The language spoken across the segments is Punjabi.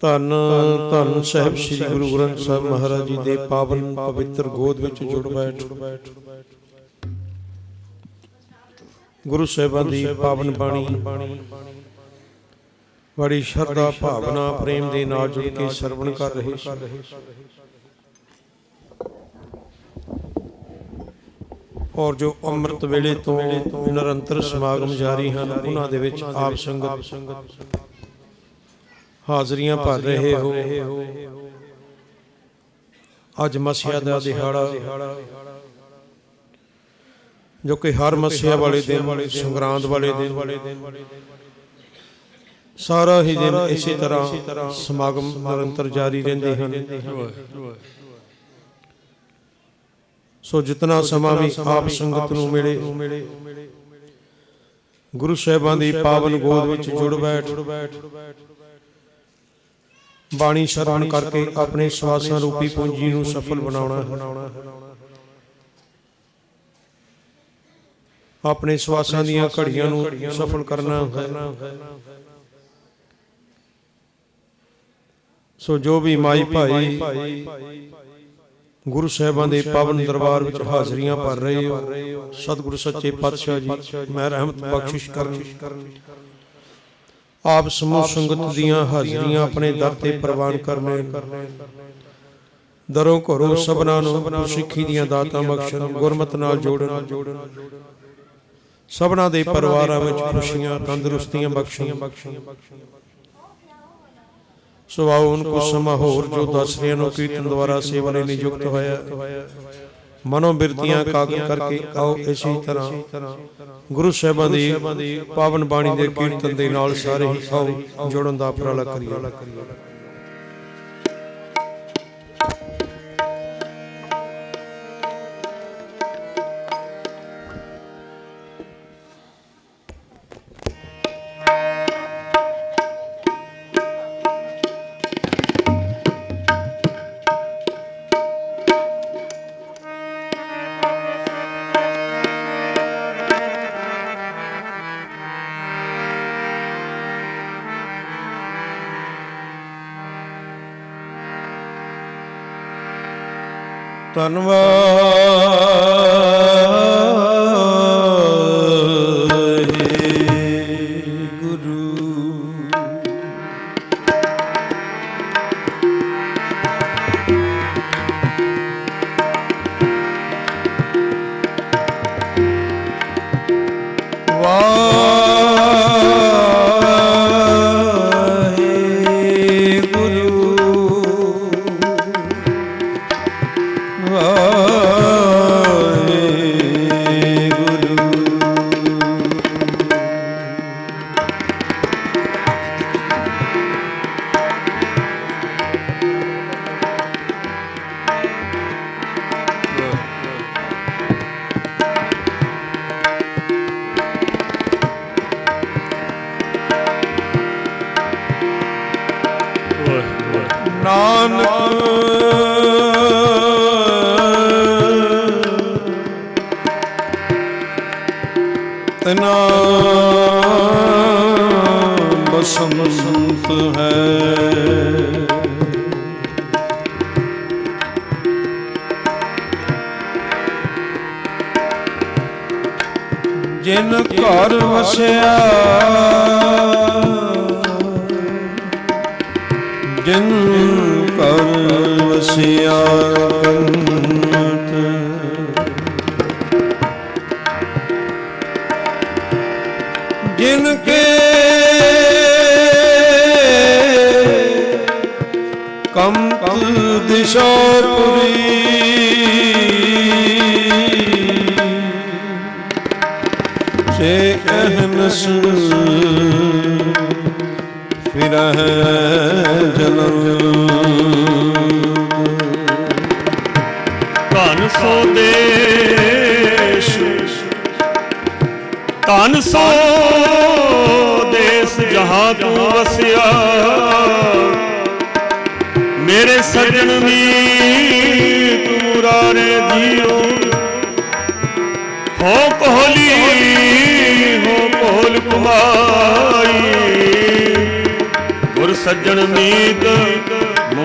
ਧੰਨ ਧੰਨ ਸਾਹਿਬ ਸ੍ਰੀ ਗੁਰੂ ਗ੍ਰੰਥ ਸਾਹਿਬ ਮਹਾਰਾਜ ਜੀ ਦੇ ਪਾਵਨ ਪਵਿੱਤਰ ਗੋਦ ਵਿੱਚ ਜੁੜ ਬੈਠ। ਗੁਰੂ ਸਾਹਿਬਾਂ ਦੀ ਪਾਵਨ ਬਾਣੀ। ਬੜੀ ਸ਼ਰਧਾ ਭਾਵਨਾ ਪ੍ਰੇਮ ਦੇ ਨਾਲ ਜੁੜ ਕੇ ਸਰਵਣ ਕਰ ਰਹੇ ਔਰ ਜੋ ਅੰਮ੍ਰਿਤ ਵੇਲੇ ਤੋਂ ਨਿਰੰਤਰ ਸਮਾਗਮ ਜਾਰੀ ਹਨ ਉਹਨਾਂ ਦੇ ਵਿੱਚ ਆਪ ਸੰਗਤ ਹਾਜ਼ਰੀਆਂ ਭਰ ਰਹੇ ਹੋ। ਅੱਜ ਮਸੀਹਾ ਦਾ ਦਿਹਾੜਾ। ਜੋ ਕਿ ਹਰ ਮਸੀਹਾ ਵਾਲੇ ਦਿਨ ਸੰਗਰਾਂਦ ਵਾਲੇ ਦਿਨ। ਸਾਰਾ ਹੀ ਦਿਨ ਇਸੇ ਤਰ੍ਹਾਂ ਸਮਾਗਮ ਨਿਰੰਤਰ ਜਾਰੀ ਰਹਿੰਦੇ ਹਨ। ਸੋ ਜਿਤਨਾ ਸਮਾਂ ਵੀ ਆਪ ਸੰਗਤ ਨੂੰ ਮਿਲੇ ਗੁਰੂ ਸਾਹਿਬਾਂ ਦੀ ਪਾਵਨ ਗੋਦ ਵਿੱਚ ਜੁੜ ਬੈਠ। ਬਾਣੀ ਸ਼ਰਵਣ ਕਰਕੇ ਆਪਣੇ ਸਵਾਸਾਂ ਰੂਪੀ ਪੂੰਜੀ ਨੂੰ ਸਫਲ ਬਣਾਉਣਾ ਹੈ। ਆਪਣੇ ਸਵਾਸਾਂ ਦੀਆਂ ਘੜੀਆਂ ਨੂੰ ਸਫਲ ਕਰਨਾ ਹੈ। ਸੋ ਜੋ ਵੀ ਮਾਈ ਭਾਈ ਗੁਰੂ ਸਾਹਿਬਾਂ ਦੇ ਪਾਵਨ ਦਰਬਾਰ ਵਿੱਚ ਹਾਜ਼ਰੀਆਂ ਭਰ ਰਹੇ ਹੋ, ਸਤਿਗੁਰੂ ਸੱਚੇ ਪਾਤਸ਼ਾਹ ਜੀ, ਮੈਂ ਰਹਿਮਤ ਬਖਸ਼ਿਸ਼ ਕਰਨ। ਆਪ ਸਮੂਹ ਸੰਗਤ ਦੀਆਂ ਹਾਜ਼ਰੀਆਂ ਆਪਣੇ ਦਰ ਤੇ ਪ੍ਰਵਾਨ ਕਰਨੇ ਦਰੋਂ ਘਰੋਂ ਸਭਨਾਂ ਨੂੰ ਸਿੱਖੀ ਦੀਆਂ ਦਾਤਾਂ ਬਖਸ਼ਣ ਗੁਰਮਤ ਨਾਲ ਜੋੜਨ। ਸਭਨਾਂ ਦੇ ਪਰਿਵਾਰਾਂ ਵਿੱਚ ਖੁਸ਼ੀਆਂ ਤੰਦਰੁਸਤੀਆਂ ਬਖਸ਼ਣ। ਸੋ ਆਓ ਉਨਕੋ ਸਮਾਂ ਹੋਰ ਜੋ ਦਸ ਰਿਆਂ ਨੂੰ ਕੀਰਤਨ ਦੁਆਰਾ ਸੇਵਾ ਲਈ ਨਿਯੁਕਤ ਹੋਇਆ। ਮਨੋ ਬਿਰਤੀਆਂ ਕਾਗਲ ਕਰਕੇ ਆਓ ਇਸੇ ਤਰ੍ਹਾਂ। ਗੁਰੂ ਸਾਹਿਬਾਂ ਦੀ ਪਾਵਨ ਬਾਣੀ ਦੇ ਕੀਰਤਨ ਦੇ ਨਾਲ ਸਾਰੇ ਹੀ ਆਓ ਜੁੜਨ ਦਾ ਉਪਰਾਲਾ ਕਰੀਏ। তন্ময় ਤਨਾ ਬਸੰਤ ਹੈ। ਜਿਨ ਘਰ ਵਸਿਆ ਜਿਨ ਘਰ ਵਸਿਆ। ਧਨ ਸੋ ਦੇਸ਼ ਧਨ ਸੋ ਦੇਸ ਜਹਾਂ ਤੂੰ ਵਸਿਆ। ਮੇਰੇ ਸਜਣ ਵੀ ਤੂੰ ਮੁਰਾਰੇ ਜੀਓ। ਹੋ ਕੋਹਲੀ, ਹੋ ਕੋਹਲ ਕੁਮਾਈ ਗੁਰ ਸੱਜਣ ਮੀਤ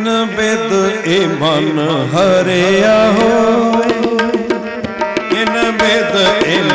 ਕਿਨ ਬਿਦ ਇਹ ਮਨ ਹਰਿਆ ਹੋਏ। ਕਿਨ ਬਿਦ ਇਹ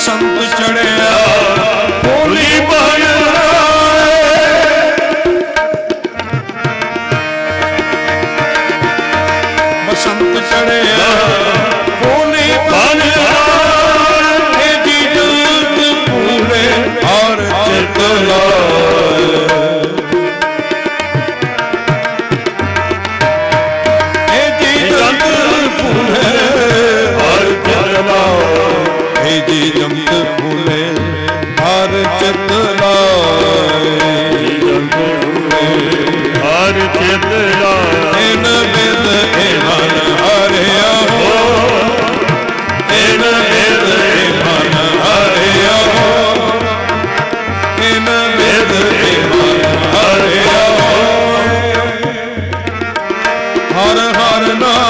ਸੰਤ ਚੜਿਆ চরণ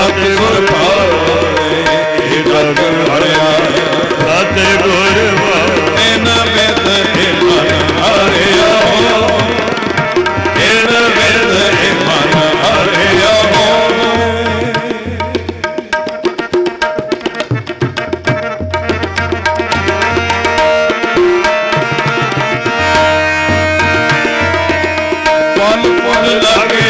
ਸਤਿਗੁਰ ਭਾਵੇ ਇਹ ਜਗ ਹਰਿਆ। ਸਤਿਗੁਰ ਭਾਵੇ ਇਨ ਵਿਦ ਇਹ ਮਨ ਹਰਿਆ। ਹੋ ਇਨ ਵਿਦ ਇਹ ਮਨ ਹਰਿਆ। ਹੋ ਫਲ ਫਲ ਲਾਗੇ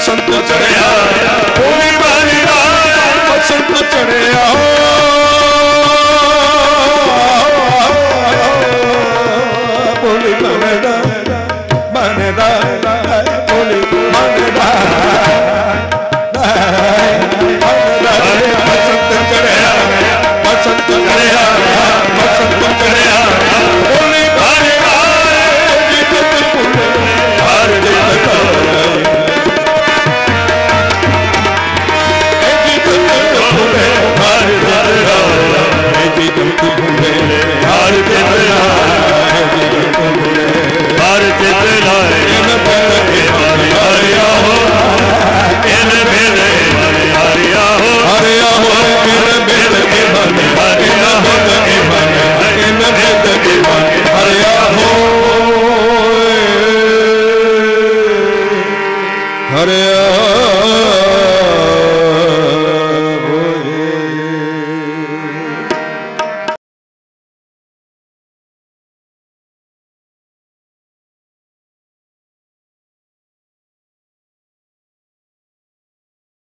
ਬਸੰਤ ਚੜਿਆ। ਹੋਲੀ ਭਰਿਆ ਬਸੰਤ ਚੜਿਆ।